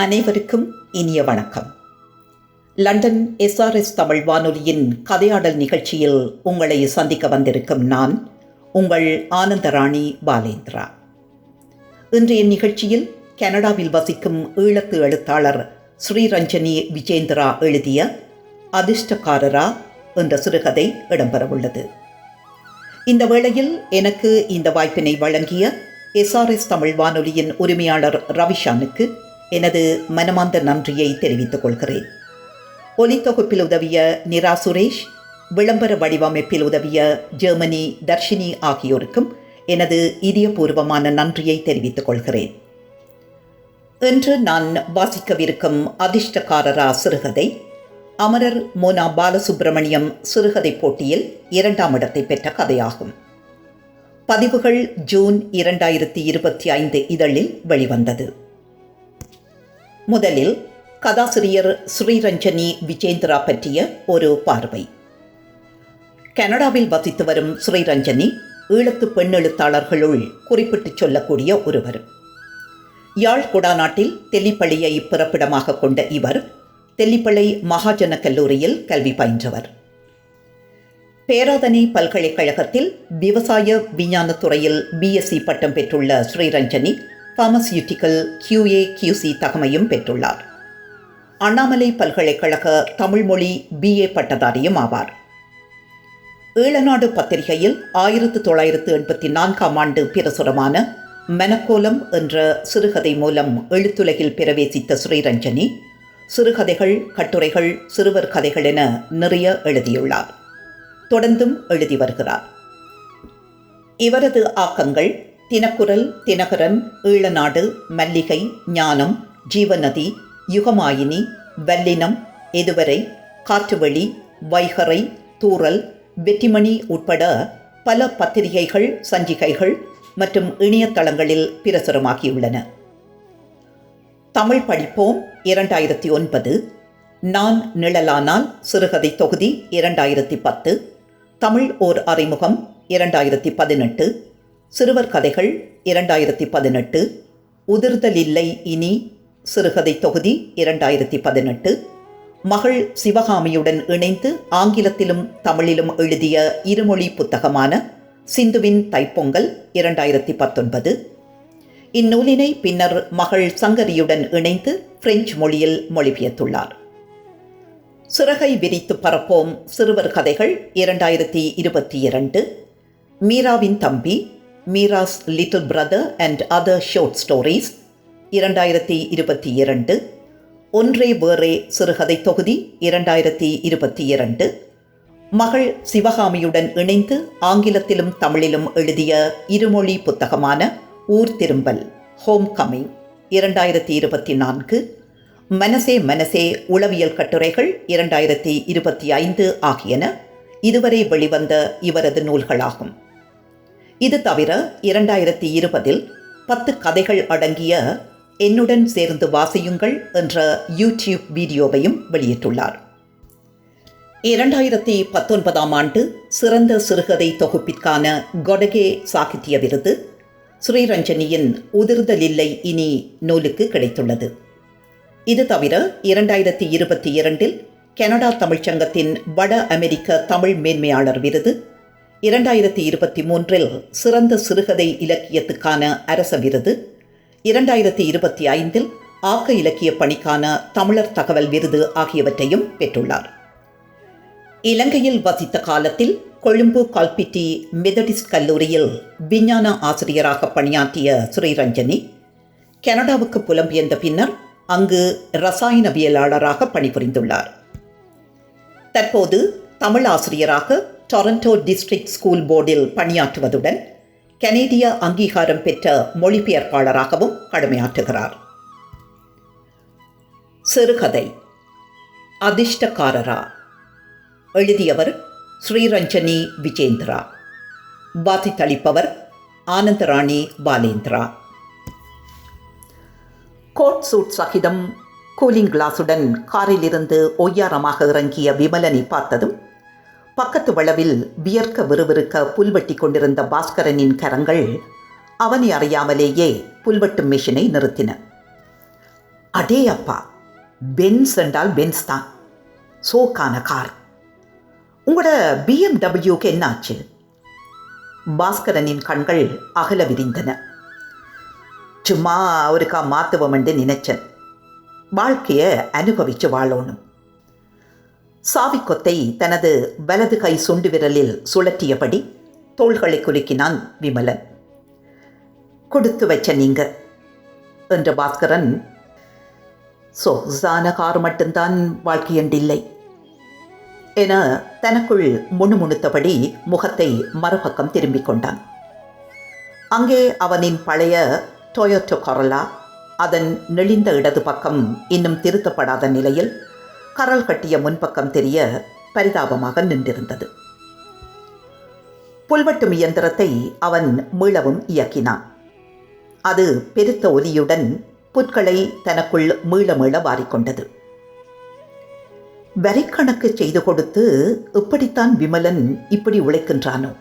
அனைவருக்கும் இனிய வணக்கம். லண்டன் எஸ்ஆர்எஸ் தமிழ் வானொலியின் கதையாடல் நிகழ்ச்சியில் உங்களை சந்திக்க வந்திருக்கும் நான் உங்கள் ஆனந்தராணி பாலேந்திரா. இன்றைய நிகழ்ச்சியில் கனடாவில் வசிக்கும் ஈழத்து எழுத்தாளர் ஸ்ரீரஞ்சனி விஜேந்திரா எழுதிய அதிர்ஷ்டக்காரரா என்ற சிறுகதை இடம்பெறவுள்ளது. இந்த வேளையில் எனக்கு இந்த வாய்ப்பினை வழங்கிய எஸ்ஆர்எஸ் தமிழ் வானொலியின் உரிமையாளர் ரவிஷானுக்கு எனது மனமார்ந்த நன்றியை தெரிவித்துக் கொள்கிறேன். ஒலித்தொகுப்பில் உதவிய நிரா சுரேஷ் விளம்பர வடிவமைப்பில் உதவிய ஜெர்மனி தர்ஷினி ஆகியோருக்கும் எனது இதயபூர்வமான நன்றியை தெரிவித்துக் கொள்கிறேன். இன்று நான் வாசிக்கவிருக்கும் அதிர்ஷ்டக்காரரா சிறுகதை அமரர் மோனா பாலசுப்பிரமணியம் சிறுகதை போட்டியில் இரண்டாம் இடத்தை பெற்ற கதையாகும். பதிவுகள் ஜூன் இரண்டாயிரத்தி இருபத்தி ஐந்து இதழில் வெளிவந்தது. முதலில் கதாசிரியர் ஸ்ரீரஞ்சனி விஜேந்திரா பற்றிய ஒரு பார்வை. கனடாவில் வசித்து வரும் ஸ்ரீரஞ்சனி ஈழத்து பெண் எழுத்தாளர்களுள் குறிப்பிட்டு சொல்லக்கூடிய ஒருவர். யாழ் குடாநாட்டில் தெல்லிப்பள்ளியை பிறப்பிடமாக கொண்ட இவர் தெல்லிப்பள்ளை மகாஜன கல்லூரியில் கல்வி பயின்றவர். பேராதனை பல்கலைக்கழகத்தில் விவசாய விஞ்ஞான துறையில் பிஎஸ்சி பட்டம் பெற்றுள்ள ஸ்ரீரஞ்சனி பார்மசியூட்டிக்கல் கியூஏ கியூசி தகமையும் பெற்றுள்ளார். அண்ணாமலை பல்கலைக்கழக தமிழ்மொழி பிஏ பட்டதாரியும் ஆவார். ஈழநாடு பத்திரிகையில் ஆயிரத்து தொள்ளாயிரத்து எண்பத்தி நான்காம் ஆண்டு பிரசுரமான மெனக்கோலம் என்ற சிறுகதை மூலம் எழுத்துலகில் பிரவேசித்த ஸ்ரீரஞ்சனி சிறுகதைகள் கட்டுரைகள் சிறுவர் கதைகள் என நிறைய எழுதியுள்ளார். தொடர்ந்தும் எழுதி வருகிறார். இவரது ஆக்கங்கள் தினக்குரல் தினகரன் ஈழநாடு மல்லிகை ஞானம் ஜீவநதி யுகமாயினி வல்லினம் எதுவரை காற்றுவெளி வைகரை தூறல் வெற்றிமணி உட்பட பல பத்திரிகைகள் சஞ்சிகைகள் மற்றும் இணையதளங்களில் பிரசுரமாகியுள்ளன. தமிழ் படிப்போம் இரண்டாயிரத்தி ஒன்பது நான் நிழலானால் சிறுகதை தொகுதி இரண்டாயிரத்தி பத்து தமிழ் ஓர் அறிமுகம் இரண்டாயிரத்தி பதினெட்டு சிறுவர் கதைகள் இரண்டாயிரத்தி பதினெட்டு. உதிர்தலில்லை இனி. சிறுகதை தொகுதி இரண்டாயிரத்தி பதினெட்டு. மகள் சிவகாமியுடன் இணைந்து ஆங்கிலத்திலும் தமிழிலும் எழுதிய இருமொழி புத்தகமான சிந்துவின் தைப்பொங்கல் இரண்டாயிரத்தி பத்தொன்பது. இந்நூலினை பின்னர் மகள் சங்கரியுடன் இணைந்து பிரெஞ்சு மொழியில் மொழிபெயர்த்துள்ளார். சிறகை விரித்து பரப்போம் சிறுவர் கதைகள் இரண்டாயிரத்தி இருபத்தி இரண்டு. மீராவின் தம்பி Meera's little brother and other short stories இரண்டாயிரத்தி இருபத்தி இரண்டு. ஒன்றே வேறே சிறுகதை தொகுதி இரண்டாயிரத்தி இருபத்தி இரண்டு. மகள் சிவகாமியுடன் இணைந்து ஆங்கிலத்திலும் தமிழிலும் எழுதிய இருமொழி புத்தகமான ஊர் திரும்பல் ஹோம் கமிங் இரண்டாயிரத்தி இருபத்தி நான்கு. மனசே மனசே உளவியல் கட்டுரைகள் இரண்டாயிரத்தி இருபத்தி ஐந்து ஆகியன இதுவரை வெளிவந்த இவரது நூல்களாகும். இது தவிர இரண்டாயிரத்தி இருபதில் பத்து கதைகள் அடங்கிய என்னுடன் சேர்ந்து வாசியுங்கள் என்ற யூடியூப் வீடியோவையும் வெளியிட்டுள்ளார். இரண்டாயிரத்தி பத்தொன்பதாம் ஆண்டு சிறந்த சிறுகதை தொகுப்பிற்கான கொடகே சாகித்ய விருது ஸ்ரீரஞ்சனியின் உதிர்தலில்லை இனி நூலுக்கு கிடைத்துள்ளது. இது தவிர இரண்டாயிரத்தி இருபத்தி இரண்டில் கனடா தமிழ்ச்சங்கத்தின் வட அமெரிக்க தமிழ் மேன்மையாளர் விருது இரண்டாயிரத்தி இருபத்தி மூன்றில் சிறந்த சிறுகதை இலக்கியத்துக்கான அரச விருது இரண்டாயிரத்தி இருபத்தி ஐந்தில் ஆக்க இலக்கிய பணிக்கான தமிழர் தகவல் விருது ஆகியவற்றையும் பெற்றுள்ளார். இலங்கையில் வசித்த காலத்தில் கொழும்பு கால்பிட்டி மெதடிஸ்ட் கல்லூரியில் விஞ்ஞான ஆசிரியராக பணியாற்றிய ஸ்ரீரஞ்சனி கனடாவுக்கு புலம்பெயர்ந்த பின்னர் அங்கு ரசாயனவியலாளராக பணிபுரிந்துள்ளார். தற்போது தமிழ் ஆசிரியராக டொரண்டோ டிஸ்ட்ரிக்ட் ஸ்கூல் போர்டில் பணியாற்றுவதுடன் கனேடிய அங்கீகாரம் பெற்ற மொழிபெயர்ப்பாளராகவும் கடமையாற்றுகிறார் சிறுகதை அதிர்ஷ்டக்காரரா எழுதியவர் ஸ்ரீரஞ்சனி விஜேந்திரா வாசித்தளிப்பவர் ஆனந்தராணி பாலேந்திரா கோட் சூட் சகிதம் கூலிங் கிளாஸுடன் காரிலிருந்து ஒய்யாரமாக இறங்கிய விமலனை பார்த்ததும் பக்கத்து வளவில் வியர்க்க விறுவிறுக்க புல்வெட்டி கொண்டிருந்த பாஸ்கரனின் கரங்கள் அவனை அறியாமலேயே புல்வெட்டும் மிஷினை நிறுத்தின. அடே அப்பா பென்ஸ் என்றால் பென்ஸ் தான். சோக்கான கார். உங்களோட பிஎம்டபிள்யூக்கு என்ன ஆச்சு? பாஸ்கரனின் கண்கள் அகல விரிந்தன. சும்மா அவருக்கா மாத்துவோம் என்று நினைச்சேன். வாழ்க்கையை அனுபவிச்சு வாழணும். சாவிக்கொத்தை தனது வலது கை சுண்டு விரலில் சுழற்றியபடி தோள்களை குலுக்கினான் விமலன். கொடுத்து வச்ச நீங்க என்ற பாஸ்கரன் சொகுசான கார் மட்டும்தான் வாழ்க்கையண்டில்லை என தனக்குள் முணுமுணுத்தபடி முகத்தை மறுபக்கம் திரும்பிக் கொண்டான். அங்கே அவனின் பழைய டொயோட்டோ கொரலா அதன் நெளிந்த இடது பக்கம் இன்னும் திருத்தப்படாத நிலையில் கரல் கட்டிய முன்பக்கம் தெரிய பரிதாபமாக நின்றிருந்தது. புல்வட்டும் இயந்திரத்தை அவன் மீளவும் இயக்கினான். அது பெருத்த ஒலியுடன் புற்களை தனக்குள் மீள மீள வாரிக்கொண்டது. வரிக்கணக்கு செய்து கொடுத்து இப்படித்தான் விமலன் இப்படி உழைக்கின்றானோ?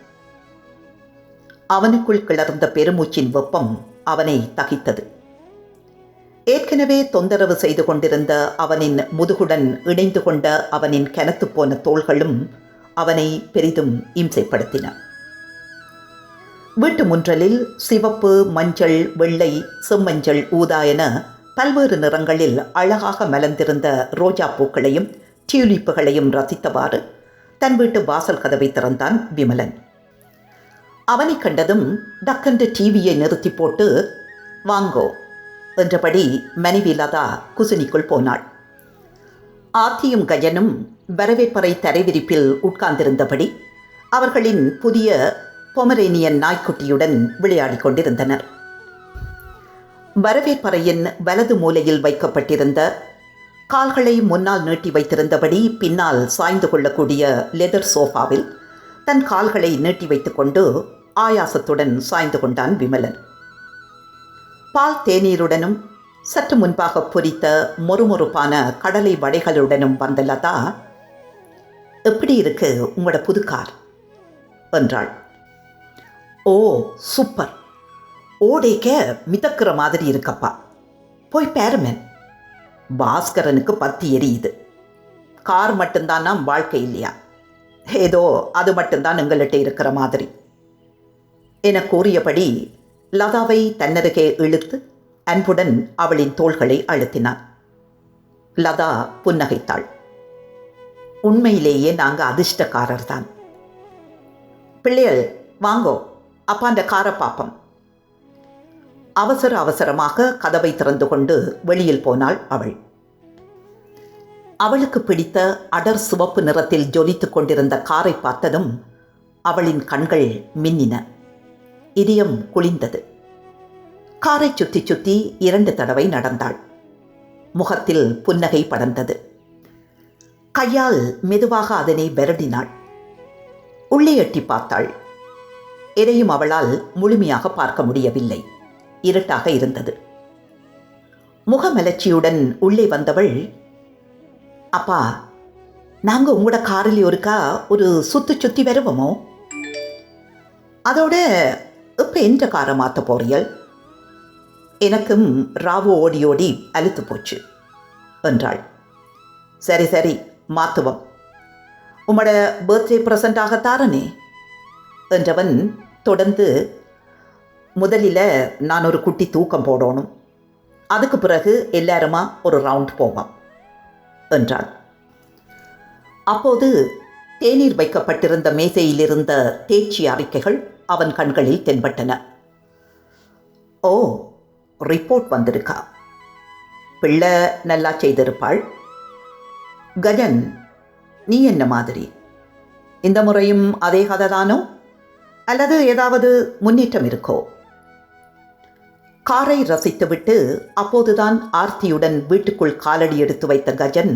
அவனுக்குள் கிளர்ந்த பெருமூச்சின் வெப்பம் அவனை தகித்தது. ஏற்கனவே தொந்தரவு செய்து கொண்டிருந்த அவனின் முதுகுடன் இணைந்து கொண்ட அவனின் கனத்து போன தோள்களும் அவனை பெரிதும் இம்சைப்படுத்தின. வீட்டு முன்றலில் சிவப்பு மஞ்சள் வெள்ளை செம்மஞ்சள் ஊதா என பல்வேறு நிறங்களில் அழகாக மலர்ந்திருந்த ரோஜா பூக்களையும் டியூலிப்புகளையும் ரசித்தவாறு தன் வீட்டு வாசல் கதவை திறந்தான் விமலன். அவனை கண்டதும் டக்கென்று டிவியை நிறுத்தி போட்டு வாங்கோ என்றபடி மனைவி லதா குசினிக்குள் போனாள். ஆத்தியும் கஜனும் வரவேற்பறை தரைவிரிப்பில் உட்கார்ந்திருந்தபடி அவர்களின் புதிய பொமரேனியன் நாய்க்குட்டியுடன் விளையாடிக் கொண்டிருந்தனர். வரவேற்பறையின் வலது மூலையில் வைக்கப்பட்டிருந்த கால்களை முன்னால் நீட்டி வைத்திருந்தபடி பின்னால் சாய்ந்து கொள்ளக்கூடிய லெதர் சோஃபாவில் தன் கால்களை நீட்டி வைத்துக்கொண்டு ஆயாசத்துடன் சாய்ந்து கொண்டான் விமலன். பால் தேநீருடனும் சற்று முன்பாக பொரித்த மொறுமொறுப்பான கடலை வடைகளுடனும் வந்த லதா எப்படி இருக்கு உங்களோட புது கார் என்றாள். ஓ சூப்பர். ஓடேக்க மிதக்கிற மாதிரி இருக்கப்பா. போய் பேருமேன் பாஸ்கரனுக்கு பத்தி எரியுது. கார் மட்டும்தான் நாம் வாழ்க்கை இல்லையா? ஏதோ அது மட்டும்தான் எங்கள்கிட்ட இருக்கிற மாதிரி. என கூறியபடி லதாவை தன்னருகே இழுத்து அன்புடன் அவளின் தோள்களை அழுத்தினான். லதா புன்னகைத்தாள். உண்மையிலேயே நாங்கள் அதிர்ஷ்டக்காரர் தான் பிள்ளைகள் வாங்கோ அப்பாண்ட காரை பாப்பம் அவசர அவசரமாக கதவை திறந்து கொண்டு வெளியில் போனாள் அவள். அவளுக்கு பிடித்த அடர் சிவப்பு நிறத்தில் ஜொலித்துக் கொண்டிருந்த காரை பார்த்ததும் அவளின் கண்கள் மின்னின. இதயம் குளிந்தது. காரை சுற்றி சுற்றி இரண்டு தடவை நடந்தாள். முகத்தில் புன்னகை படர்ந்தது. கையால் மெதுவாக அதனை விரடினாள் உள்ளே எட்டி பார்த்தாள். எதையும் அவளால் முழுமையாக பார்க்க முடியவில்லை. இருட்டாக இருந்தது. முகமலர்ச்சியுடன் உள்ளே வந்தவள் அப்பா நாங்கள் உங்களோட காரில் ஒருக்கா ஒரு சுத்து சுத்தி வருவோமோ? அதோட இப்போ எந்த காரை மாற்ற போறியல் எனக்கும் ராவு ஓடி ஓடி அழுத்து போச்சு என்றாள். சரி சரி மாத்துவம். உம்மோட பர்த்டே ப்ரெசண்டாக தாரனே என்றவன் தொடர்ந்து முதலில் நான் ஒரு குட்டி தூக்கம் போடணும். அதுக்கு பிறகு எல்லாருமா ஒரு ரவுண்ட் போவோம் என்றாள். அப்போது தேநீர் வைக்கப்பட்டிருந்த மேசையில் இருந்த தேர்ச்சி அறிக்கைகள் அவன் கண்களில் தென்பட்டன. ஓ ரிப்போர்ட் வந்திருக்கா? பிள்ளை நல்லா செய்திருப்பாள். கஜன் நீ என்ன மாதிரி? இந்த முறையும் அதே கதை தானோ? அல்லது ஏதாவது முன்னேற்றம் இருக்கோ? காரை ரசித்துவிட்டு அப்போதுதான் ஆர்த்தியுடன் வீட்டுக்குள் காலடி எடுத்து வைத்த கஜன்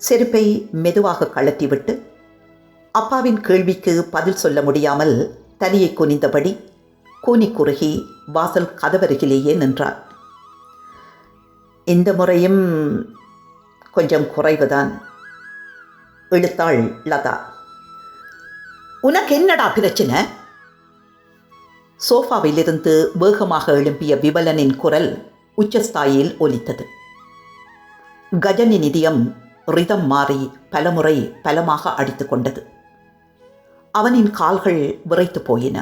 செருப்பை மெதுவாக கழட்டிவிட்டு அப்பாவின் கேள்விக்கு பதில் சொல்ல முடியாமல் தலையை குனிந்தபடி கூனி குறுகி வாசல் கதவருகிலேயே நின்றார் இந்த முறையும் கொஞ்சம் குறைவுதான். இழுத்தாள் லதா. உனக்கு என்னடா பிரச்சனை? சோஃபாவிலிருந்து வேகமாக எழும்பிய விபலனின் குரல் உச்சஸ்தாயில் ஒலித்தது. கஜனி நிதியம் ரிதம் மாறி பலமுறை பலமாக அடித்து கொண்டது. அவனின் கால்கள் விரைத்து போயின.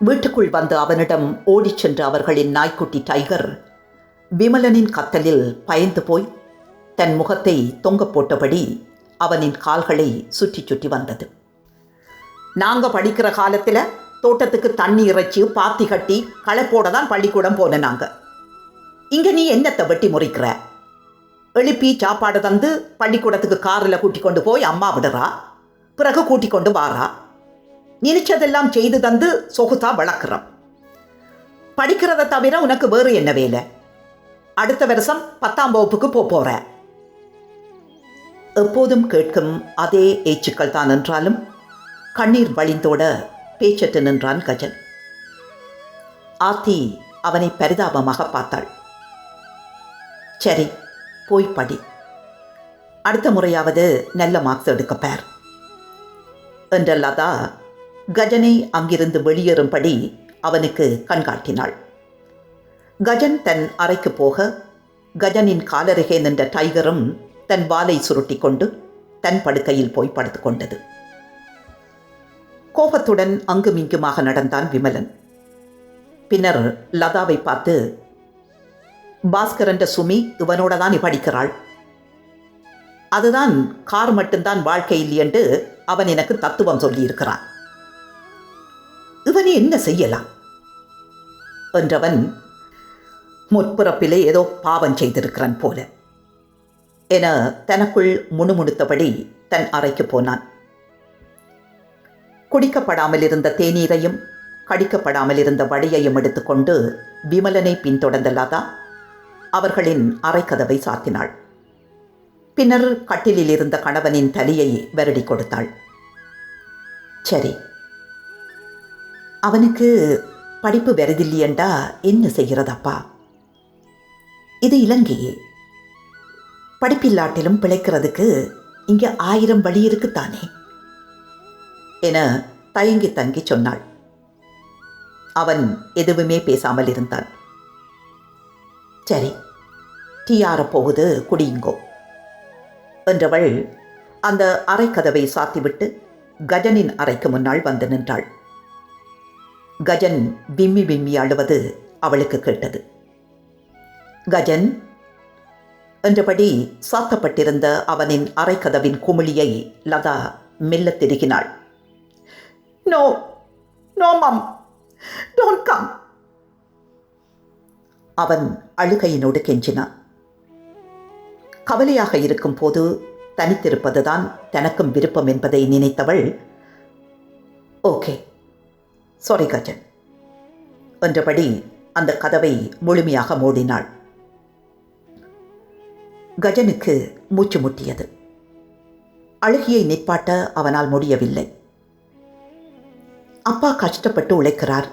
வீட்டுக்குள் வந்து அவனிடம் ஓடிச் சென்ற அவர்களின் நாய்க்குட்டி டைகர் விமலனின் கத்தலில் பயந்து போய் தன் முகத்தை தொங்க போட்டபடி அவனின் கால்களை சுற்றி சுற்றி வந்தது. நாங்கள் படிக்கிற காலத்தில் தோட்டத்துக்கு தண்ணி இறைச்சி பாத்தி கட்டி களைப்போட தான் பள்ளிக்கூடம் போன நாங்க. இங்க நீ என்னத்தை வெட்டி முறிக்கிற? எழுப்பி சாப்பாடு தந்து பள்ளிக்கூடத்துக்கு காரில் கூட்டி கொண்டு போய் அம்மா விடுறா? பிறகு கூட்டிக் கொண்டு வாரா. நினைச்சதெல்லாம் செய்து தந்து சொகுத்தா வளர்க்குறோம். படிக்கிறத தவிர உனக்கு வேறு என்ன வேலை? அடுத்த வருஷம் பத்தாம் வகுப்புக்கு போக போற. எப்போதும் கேட்கும் அதே ஏச்சுக்கள் தான் என்றாலும் கண்ணீர் வழிந்தோட பேச்சற்று நின்றான் கஜன். ஆத்தி அவனை பரிதாபமாக பார்த்தாள். சரி போய் படி. அடுத்த முறையாவது நல்ல மார்க்ஸ் எடுக்க என்ற லதா கஜனை அங்கிருந்து வெளியேறும்படி அவனுக்கு கண்காட்டினாள். கஜன் தன் அறைக்கு போக கஜனின் காலருகே நின்ற டைகரும் தன் வாலை சுருட்டி கொண்டு தன் படுக்கையில் போய் படுத்து கொண்டது. கோபத்துடன் அங்குமிங்குமாக நடந்தான் விமலன். பின்னர் லதாவை பார்த்து பாஸ்கர் என்ற சுமி இவனோட தான் படிக்கிறாள். அதுதான் கார் மட்டும்தான் வாழ்க்கை என்று அவன் எனக்கு தத்துவம் சொல்லியிருக்கிறான். இவனை என்ன செய்யலாம்? என்றவன் முற்புறப்பிலே ஏதோ பாவம் செய்திருக்கிறான் போல. என தனக்குள் முணுமுணுத்தபடி தன் அறைக்கு போனான். குடிக்கப்படாமல் இருந்த தேநீரையும் கடிக்கப்படாமல் இருந்த வடையையும் எடுத்துக்கொண்டு விமலனை பின்தொடர்ந்த லதா அவர்களின் அறைக்கதவை சாத்தினாள். பின்னர் கட்டிலில் இருந்த கணவனின் தலையை வருடி கொடுத்தாள். சரி அவனுக்கு படிப்பு வருதில்லையண்டா என்ன செய்கிறதப்பா? இது இலங்கையே. படிப்பில்லாட்டிலும் பிழைக்கிறதுக்கு இங்கே ஆயிரம் வழி இருக்குத்தானே? என தயங்கி தங்கி சொன்னாள். அவன் எதுவுமே பேசாமல் இருந்தான். சரி டீ போகுது குடியுங்கோ. என்றவள் அந்த அறைக்கதவை சாத்திவிட்டு கஜனின் அறைக்கு முன்னால் வந்து நின்றாள். கஜன் விம்மி விம்மி அழுவது அவளுக்கு கேட்டது. கஜன் என்றபடி சாத்தப்பட்டிருந்த அவனின் அறைக்கதவின் குமிழியை லதா மெல்ல திருகினாள் no no mum. Don't come. அவன் அழுகையினோடு கெஞ்சினான். கவலையாக இருக்கும் போது தனித்திருப்பதுதான் தனக்கும் விருப்பம் என்பதை நினைத்தவள் ஓகே சாரி கஜன் என்றபடி அந்த கதவை முழுமையாக மூடினாள். கஜனுக்கு மூச்சு முட்டியது. அழுகியை நிற்பாட்ட அவனால் முடியவில்லை. அப்பா கஷ்டப்பட்டு உழைக்கிறார்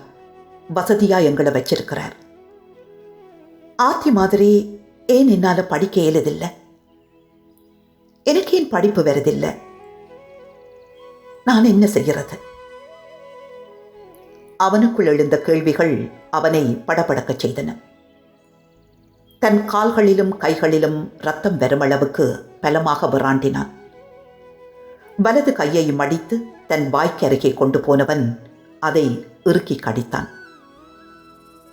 வசதியா எங்களை வச்சிருக்கிறார். ஆத்தி மாதிரி ஏன் என்னால் படிக்க இயலதில்லை? எனக்கு ஏன் படிப்பு வருதில்லை? நான் என்ன செய்கிறது? அவனுக்குள் எழுந்த கேள்விகள் அவனை படபடக்கச் செய்தன. தன் கால்களிலும் கைகளிலும் ரத்தம் வரும் அளவுக்கு பலமாக விராண்டினான். வலது கையை மடித்து தன் வாய்க்கு அருகே கொண்டு போனவன் அதை இறுக்கி கடித்தான்.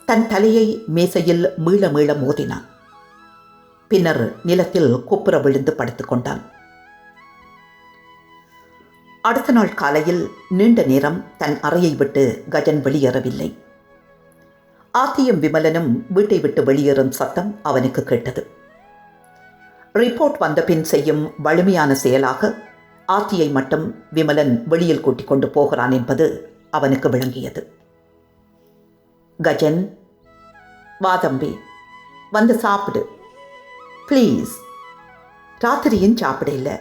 தன் தலையை மேசையில் மீள மீள மோதினான். பின்னர் நிலத்தில் குப்புற விழுந்து படுத்துக் கொண்டான். அடுத்த நாள் காலையில் நீண்ட நேரம் தன் அறையை விட்டு கஜன் வெளியேறவில்லை. ஆத்தியும் விமலனும் வீட்டை விட்டு வெளியேறும் சத்தம் அவனுக்கு கேட்டது. ரிப்போர்ட் வந்த பின் செய்யும் வலிமையான செயலாக ஆத்தியை மட்டும் விமலன் வெளியில் கூட்டிக் கொண்டு போகிறான் என்பது அவனுக்கு விளங்கியது. கஜன் வாதம்பி வந்து சாப்பிடு. ப்ளீஸ் ராத்திரியும் சாப்பிட இல்லை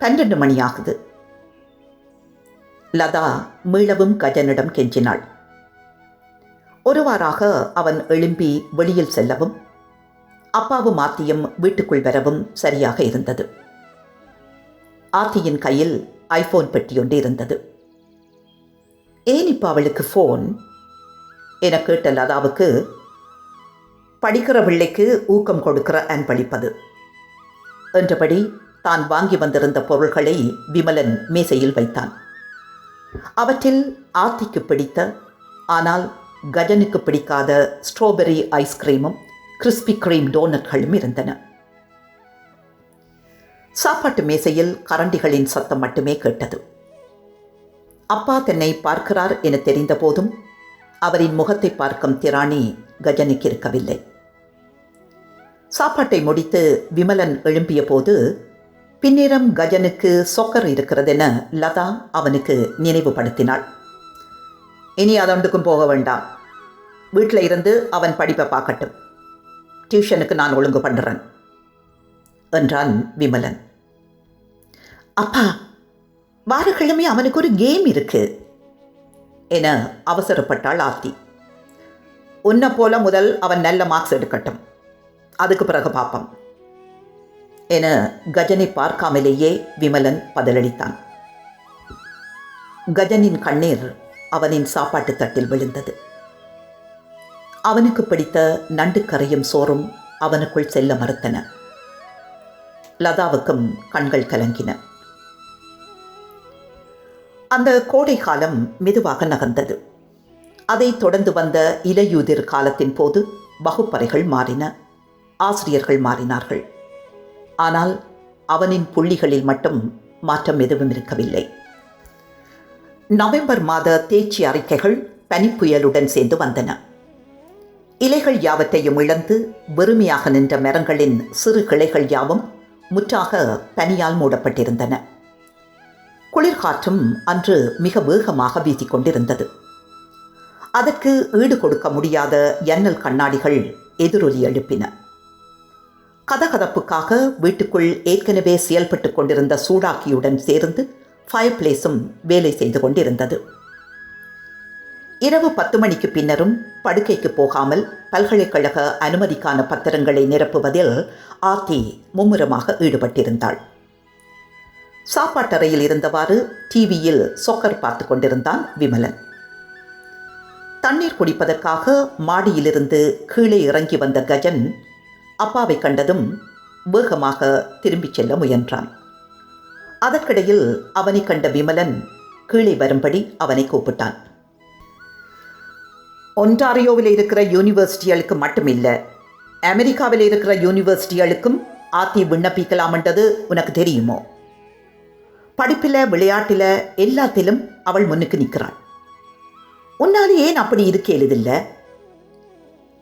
பன்னெண்டு மணி ஆகுது. லதா மீளவும் கஜனிடம் கெஞ்சினாள். ஒருவாறாக அவன் எழும்பி வெளியில் செல்லவும் அப்பாவும் ஆத்தியும் வீட்டுக்குள் வரவும் சரியாக இருந்தது. ஆத்தியின் கையில் ஐபோன் பெட்டியொன்று இருந்தது ஏன் இப்போ அவளுக்கு ஃபோன் என கேட்ட லதாவுக்கு படிக்கிற பிள்ளைக்கு ஊக்கம் கொடுக்கிற அன்பளிப்பது என்றபடி தான் வாங்கி வந்திருந்த பொருள்களை விமலன் மேசையில் வைத்தான். அவற்றில் ஆத்திக்கு பிடித்த ஆனால் கஜனுக்கு பிடிக்காத ஸ்ட்ராபெரி ஐஸ்கிரீமும் கிறிஸ்பி கிரீம் டோனட்களும் இருந்தன. சாப்பாட்டு மேசையில் கரண்டிகளின் சத்தம் மட்டுமே கேட்டது. அப்பா தன்னை பார்க்கிறார் என தெரிந்த போதும் அவரின் முகத்தை பார்க்கும் திராணி கஜனுக்கு இருக்கவில்லை. சாப்பாட்டை முடித்து விமலன் எழும்பிய போது பின்னிரம் கஜனுக்கு சொக்கர் இருக்கிறதென லதா அவனுக்கு நினைவுபடுத்தினாள். இனி அதொண்டுக்கும் போக வேண்டாம். வீட்டில் இருந்து அவன் படிப்பை பார்க்கட்டும். டியூஷனுக்கு நான் ஒழுங்கு பண்ணுறேன் என்றான் விமலன். அப்பா வாரக்கிழமை அவனுக்கு ஒரு கேம் இருக்கு என அவசரப்பட்டாள் ஆர்த்தி. உன்னை போல முதல் அவன் நல்ல மார்க்ஸ் எடுக்கட்டும். அதுக்கு பிறகு பார்ப்போம். என கஜனை பார்க்காமலேயே விமலன் பதிலளித்தான். கஜனின் கண்ணீர் அவனின் சாப்பாட்டு தட்டில் விழுந்தது. அவனுக்கு பிடித்த நண்டு கரையும் சோறும் அவனுக்குள் செல்ல மறுத்தன. லதாவுக்கும் கண்கள் கலங்கின. அந்த கோடை காலம் மெதுவாக நகர்ந்தது. அதைத் தொடர்ந்து வந்த இலையுதிர் காலத்தின் போது வகுப்பறைகள் மாறின. ஆசிரியர்கள் மாறினார்கள். ஆனால் அவனின் புள்ளிகளில் மட்டும் மாற்றம் எதுவும் இருக்கவில்லை. நவம்பர் மாத தேர்ச்சி அறிக்கைகள் பனிப்புயலுடன் சேர்ந்து வந்தன. இலைகள் யாவற்றையும் இழந்து வெறுமையாக நின்ற மரங்களின் சிறு கிளைகள் யாவும் முற்றாக பனியால் மூடப்பட்டிருந்தன. குளிர்காற்றும் அன்று மிக வேகமாக வீசிக் கொண்டிருந்தது அதற்கு ஈடு கொடுக்க முடியாத எண்ணல் கண்ணாடிகள் எதிரொலி எழுப்பின. கதகதப்புக்காக வீட்டுக்குள் ஏற்கனவே செயல்பட்டு கொண்டிருந்த சூடாக்கியுடன் சேர்ந்து ஃபயர் பிளேஸும் வேலை செய்து கொண்டிருந்தது. இரவு பத்து மணிக்கு பின்னரும் படுக்கைக்கு போகாமல் பல்கலைக்கழக அனுமதிக்கான பத்திரங்களை நிரப்புவதில் ஆர்த்தி மும்முரமாக ஈடுபட்டிருந்தாள். சாப்பாட்டறையில் இருந்தவாறு டிவியில் சொக்கர் பார்த்து கொண்டிருந்தான் விமலன். தண்ணீர் குடிப்பதற்காக மாடியிலிருந்து கீழே இறங்கி வந்த கஜன் அப்பாவை கண்டதும் வேகமாக திரும்பிச் செல்ல முயன்றான். அதற்கிடையில் அவனை கண்ட விமலன் கீழே வரும்படி அவனை கூப்பிட்டான். ஒன்டாரியோவில் இருக்கிற யூனிவர்சிட்டிகளுக்கு மட்டுமில்லை அமெரிக்காவில் இருக்கிற யூனிவர்சிட்டிகளுக்கும் ஆத்தி விண்ணப்பிக்கலாம்ன்றது உனக்கு தெரியுமோ? படிப்பில் விளையாட்டில் எல்லாத்திலும் அவள் முன்னுக்கு நிற்கிறாள். உன்னால் ஏன் அப்படி இருக்க எழுதில்லை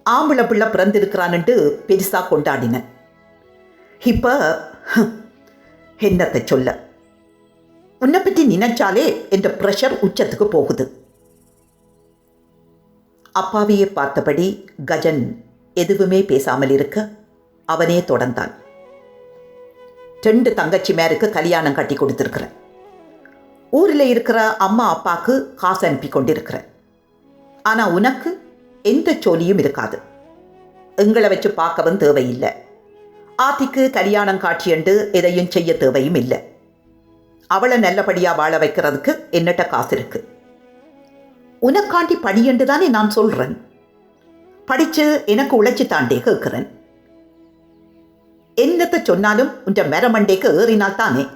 ஆம்பளை பிள்ளை பிறந்திருக்கிறான்ட்டு பெருசாக கொண்டாடினேன் இப்போ என்னத்தை சொல்ல? உன்னை பற்றி நினைச்சாலே என்ற ப்ரெஷர் உச்சத்துக்கு போகுது. அப்பாவையே பார்த்தபடி கஜன் எதுவுமே பேசாமல் இருக்க அவனே தொடர்ந்தான். ரெண்டு தங்கச்சி மேருக்கு கல்யாணம் கட்டி கொடுத்துருக்குறேன். ஊரில் இருக்கிற அம்மா அப்பாவுக்கு காசு அனுப்பி கொண்டிருக்கிறேன். ஆனால் உனக்கு எந்த சோலியும் இருக்காது. எங்களை வச்சு பார்க்கவும் தேவையில்லை. ஆத்திக்கு கல்யாணம் காட்சியண்டு எதையும் செய்ய தேவையும் இல்லை. அவளை நல்லபடியாக வாழ வைக்கிறதுக்கு என்னட்ட காசு இருக்கு. உனக்காண்டி படியண்டு தானே நான் சொல்கிறேன் படித்து எனக்கு உழைச்சி தாண்டே கேட்கிறேன். என்னத்தை சொன்னாலும் உன்ற மெரமண்டேக்கு ஏறினால் தானே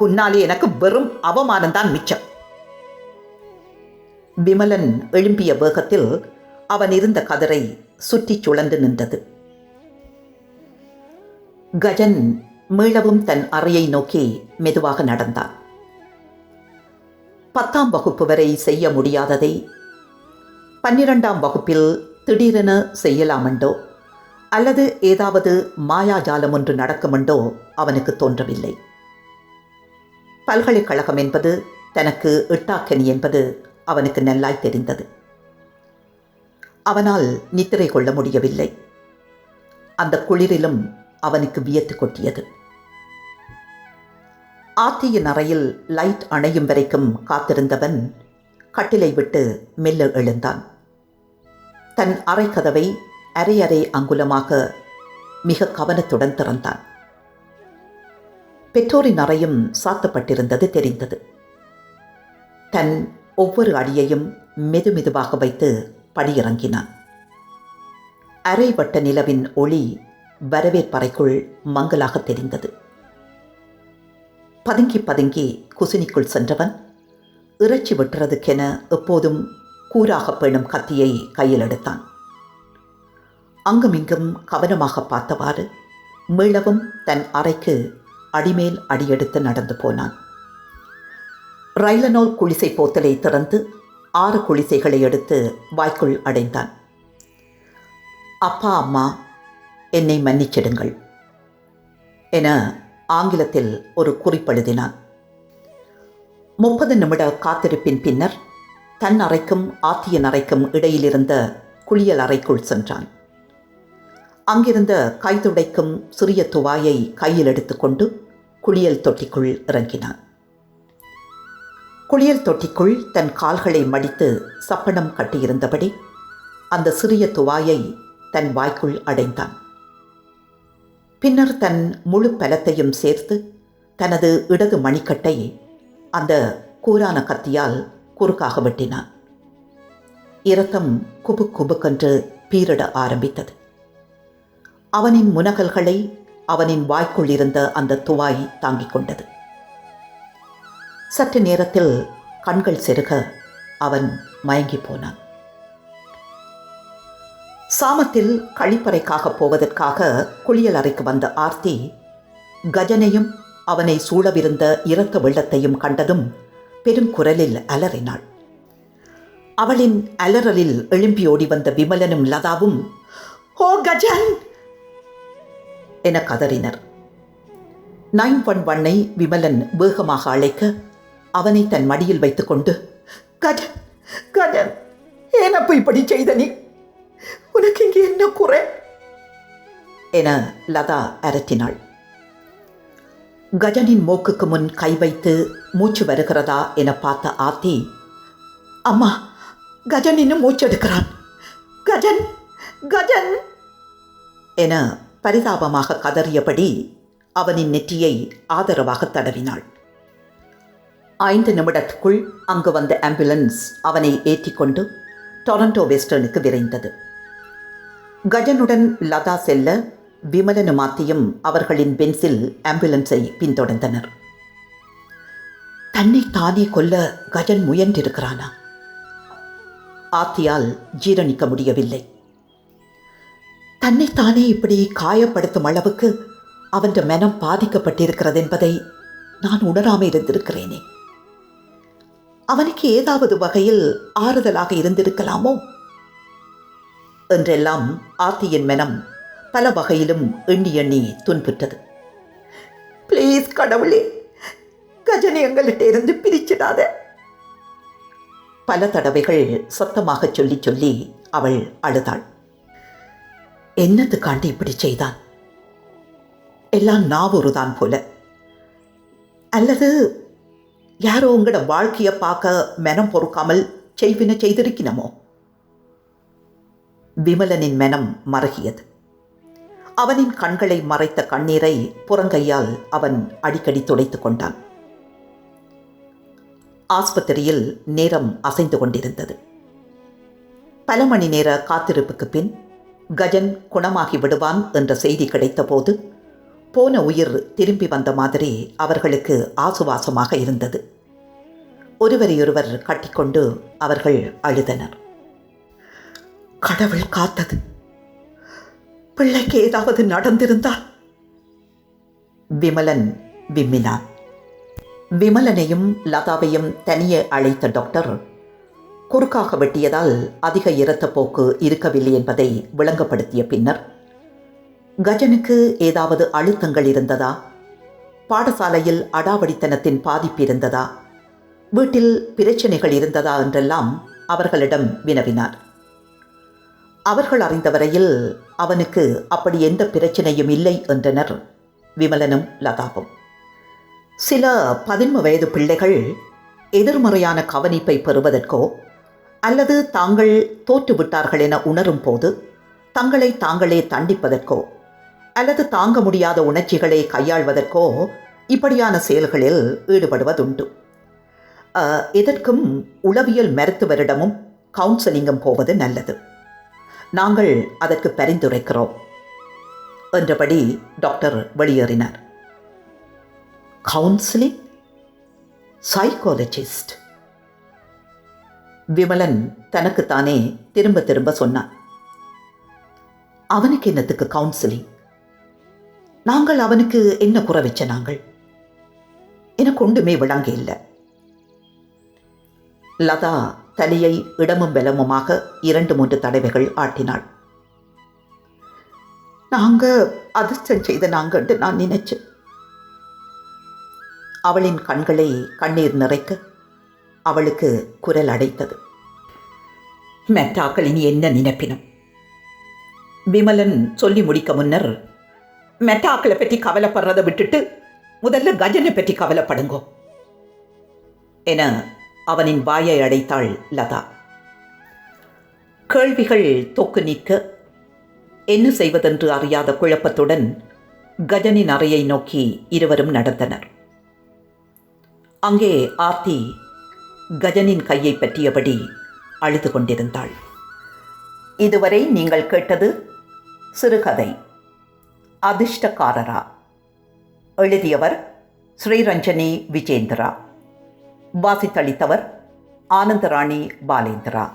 உன்னாலே எனக்கு வெறும் அவமானம் தான் மிச்சம். விமலன் எழும்பிய வேகத்தில் அவன் இருந்த கதரை சுற்றி சுழந்து நின்றது. கஜன் மீளவும் தன் அறையை நோக்கி மெதுவாக நடந்தான். பத்தாம் வகுப்பு வரை செய்ய முடியாததை பன்னிரெண்டாம் வகுப்பில் திடீரென செய்யலாமெண்டோ? அல்லது ஏதாவது மாயாஜாலம் ஒன்று நடக்குமெண்டோ அவனுக்கு தோன்றவில்லை. பல்கலைக்கழகம் என்பது தனக்கு இட்டாக்கனி என்பது அவனுக்கு நல்லாய் தெரிந்தது. அவனால் நித்திரை கொள்ள முடியவில்லை. அந்த குளிரிலும் அவனுக்கு வியத்து கொட்டியது. ஆத்தியின் அறையில் லைட் அணையும் வரைக்கும் காத்திருந்தவன் கட்டிலை விட்டு மெல்ல எழுந்தான். தன் அறை கதவை அரை அரை அங்குலமாக மிக கவனத்துடன் திறந்தான். பெற்றோரின் அறையும் சாத்தப்பட்டிருந்தது தெரிந்தது. தன் ஒவ்வொரு அடியையும் மெது மெதுவாக வைத்து படியிறங்கினான். அரைவட்ட நிலவின் ஒளி வரவேற்பறைக்குள் மங்கலாக தெரிந்தது. பதுங்கி பதுங்கி குசினிக்குள் சென்றவன் இறைச்சி வெட்டுறதுக்கென எப்போதும் கூறாக பேணும் கத்தியை கையில் எடுத்தான். அங்குமிங்கும் கவனமாக பார்த்தவாறு மீளவும் தன் அறைக்கு அடிமேல் அடியெடுத்து நடந்து போனான். ரைலனோல் குளிசை போத்தலை திறந்து ஆறு குளிசைகளை எடுத்து வாய்க்குள் அடைந்தான். அப்பா அம்மா என்னை மன்னிச்சிடுங்கள் என ஆங்கிலத்தில் ஒரு குறிப்பெழுதினான் முப்பது நிமிட காத்திருப்பின் பின்னர் தன் அறைக்கும் ஆத்தியன் அறைக்கும் இடையிலிருந்த குளியல் அறைக்குள் சென்றான். அங்கிருந்த கைதுடைக்கும் சிறிய துவாயை கையில் எடுத்துக்கொண்டு குளியல் தொட்டிக்குள் இறங்கினான். குளியல் தொட்டிக்குள் தன் கால்களை மடித்து சப்பனம் கட்டியிருந்தபடி அந்த சிறிய துவாயை தன் வாய்க்குள் அடைந்தான். பின்னர் தன் முழு பலத்தையும் சேர்த்து தனது இடது மணிக்கட்டை அந்த கூரான கத்தியால் குறுக்காக வெட்டினான். இரத்தம் குபு குபுக்கென்று பீரிட ஆரம்பித்தது. அவனின் முனகல்களை அவனின் வாய்க்குள் இருந்த அந்த துவாய் தாங்கிக் கொண்டது. சற்று நேரத்தில் கண்கள் செருக அவன் மயங்கி போனான். சாமத்தில் கழிப்பறைக்காக போவதற்காக குளியல் அறைக்கு வந்த ஆர்த்தி கஜனையும் அவனை சூழவிருந்த இரத்த வெள்ளத்தையும் கண்டதும் பெருங்குரலில் அலறினாள். அவளின் அலறலில் எழும்பியோடி வந்த விமலனும் லதாவும் ஓ கஜன்! என கதறினர். நைன் ஒன் ஒன்னை விமலன் வேகமாக அழைக்க அவனை தன் மடியில் வைத்துக்கொண்டு கஜன் கஜன் ஏனப்ப இப்படி செய்த நீ? உனக்கு இங்கே என்ன குறை? என லதா அரற்றினாள் கஜனின் மூக்குக்கு முன் கை வைத்து மூச்சு வருகிறதா என பார்த்த ஆத்தி அம்மா கஜன் இன்னும் மூச்செடுக்கிறான் கஜன் கஜன்! என பரிதாபமாக கதறியபடி அவனின் நெற்றியை ஆதரவாக தடவினாள். ஐந்து நிமிடத்துக்குள் அங்கு வந்த ஆம்புலன்ஸ் அவனை ஏற்றிக்கொண்டு டொரண்டோ வெஸ்டர்னுக்கு விரைந்தது. கஜனுடன் லதா செல்ல விமலனும் மாத்தியும் அவர்களின் பென்சில் ஆம்புலன்ஸை பின்தொடர்ந்தனர். தன்னை தானே கொல்ல கஜன் முயன்றிருக்கிறானா? ஆத்தியால் ஜீரணிக்க முடியவில்லை. தன்னைத்தானே இப்படி காயப்படுத்தும் அளவுக்கு அவன் மனம் பாதிக்கப்பட்டிருக்கிறது என்பதை நான் உணராமல் இருந்திருக்கிறேனே. அவனுக்கு ஏதாவது வகையில் ஆறுதலாக இருந்திருக்கலாமோ? என்றெல்லாம் ஆர்த்தியின் மனம் பல வகையிலும் எண்ணி எண்ணி துன்புற்றது. ப்ளீஸ் கடவுளே கஜனை எங்கள்கிட்ட இருந்து பிரிச்சிடாத. பல தடவைகள் சத்தமாக சொல்லி சொல்லி அவள் அழுதாள். என்னத்துக்காண்டி இப்படி செய்தான்? எல்லாம் நாவொருதான் போல. அல்லது யாரோ உங்களோட வாழ்க்கையை பார்க்க மனம் பொறுக்காமல் செய்வின செய்திருக்கணுமோ விமலனின் மனம் மறகியது. அவனின் கண்களை மறைத்த கண்ணீரை புறங்கையால் அவன் அடிக்கடி துடைத்து கொண்டான். ஆஸ்பத்திரியில் நேரம் அசைந்து கொண்டிருந்தது. பல மணி நேர காத்திருப்புக்கு பின் கஜன் குணமாகி விடுவான் என்ற செய்தி கிடைத்தபோது போன உயிர் திரும்பி வந்த மாதிரி அவர்களுக்கு ஆசுவாசமாக இருந்தது. ஒருவரையொருவர் கட்டிக்கொண்டு அவர்கள் அழுதனர். கடவுள் காத்தது. பிள்ளைக்கு ஏதாவது நடந்திருந்தால் விமலன் விம்மினான். விமலனையும் லதாவையும் தனியே அழைத்த டாக்டர் குறுக்காக வெட்டியதால் அதிக இரத்தப்போக்கு இருக்கவில்லை என்பதை விளங்கப்படுத்திய பின்னர் கஜனுக்கு ஏதாவது அழுத்தங்கள் இருந்ததா? பாடசாலையில் அடாவடித்தனத்தின் பாதிப்பு இருந்ததா? வீட்டில் பிரச்சனைகள் இருந்ததா என்றெல்லாம் அவர்களிடம் வினவினார். அவர்கள் அறிந்தவரையில் அவனுக்கு அப்படி எந்த பிரச்சனையும் இல்லை என்றனர் விமலனும் லதாவும். சில பதின்ம வயது பிள்ளைகள் எதிர்மறையான கவனிப்பை பெறுவதற்கோ அல்லது தாங்கள் தோற்றுவிட்டார்கள் என உணரும் போது தங்களை தாங்களே தண்டிப்பதற்கோ அல்லது தாங்க முடியாத உணர்ச்சிகளை கையாள்வதற்கோ இப்படியான செயல்களில் ஈடுபடுவதுண்டு. இதற்கும் உளவியல் மருத்துவரிடமும் கவுன்சிலிங்கும் போவது நல்லது. நாங்கள் அதற்கு பரிந்துரைக்கிறோம் என்றபடி டாக்டர் வெளியேறினார். Counselling psychologist. விமலன் தனக்குத்தானே திரும்ப திரும்ப சொன்னான். அவனுக்கு என்னத்துக்கு கவுன்சிலிங்? நாங்கள் அவனுக்கு என்ன குறை வச்ச நாங்கள்? எனக்கு ஒன்றுமே விளங்க இல்லை. லதா தலையை இடமும் பலமுமாக இரண்டு மூன்று தடவைகள் ஆட்டினாள். நாங்க அதிர்ஷ்டம் செய்த நாங்கண்டு நான் நினைச்சேன். அவளின் கண்களை கண்ணீர் நிறைக்க அவளுக்கு குரல் அடைத்தது. மெட்டாக்கள் இனி என்ன நினைப்பினும்? விமலன் சொல்லி முடிக்க முன்னர் மெட்டாக்களை பற்றி கவலைப்படுறதை விட்டுட்டு முதல்ல கஜனை பற்றி கவலைப்படுங்கோ. என அவனின் வாயை அடைத்தாள் லதா. கேள்விகள் தொக்கு நீக்க என்ன செய்வதென்று அறியாத குழப்பத்துடன் கஜனின் அறையை நோக்கி இருவரும் நடந்தனர். அங்கே ஆர்த்தி கஜனின் கையை பற்றியபடி அழுது கொண்டிருந்தாள். இதுவரை நீங்கள் கேட்டது சிறுகதை. அதிர்ஷ்டக்காரரா? எழுதியவர் ஸ்ரீரஞ்சனி விஜேந்திரா. வாசித்தளித்தவர் ஆனந்தராணி பாலேந்திரா.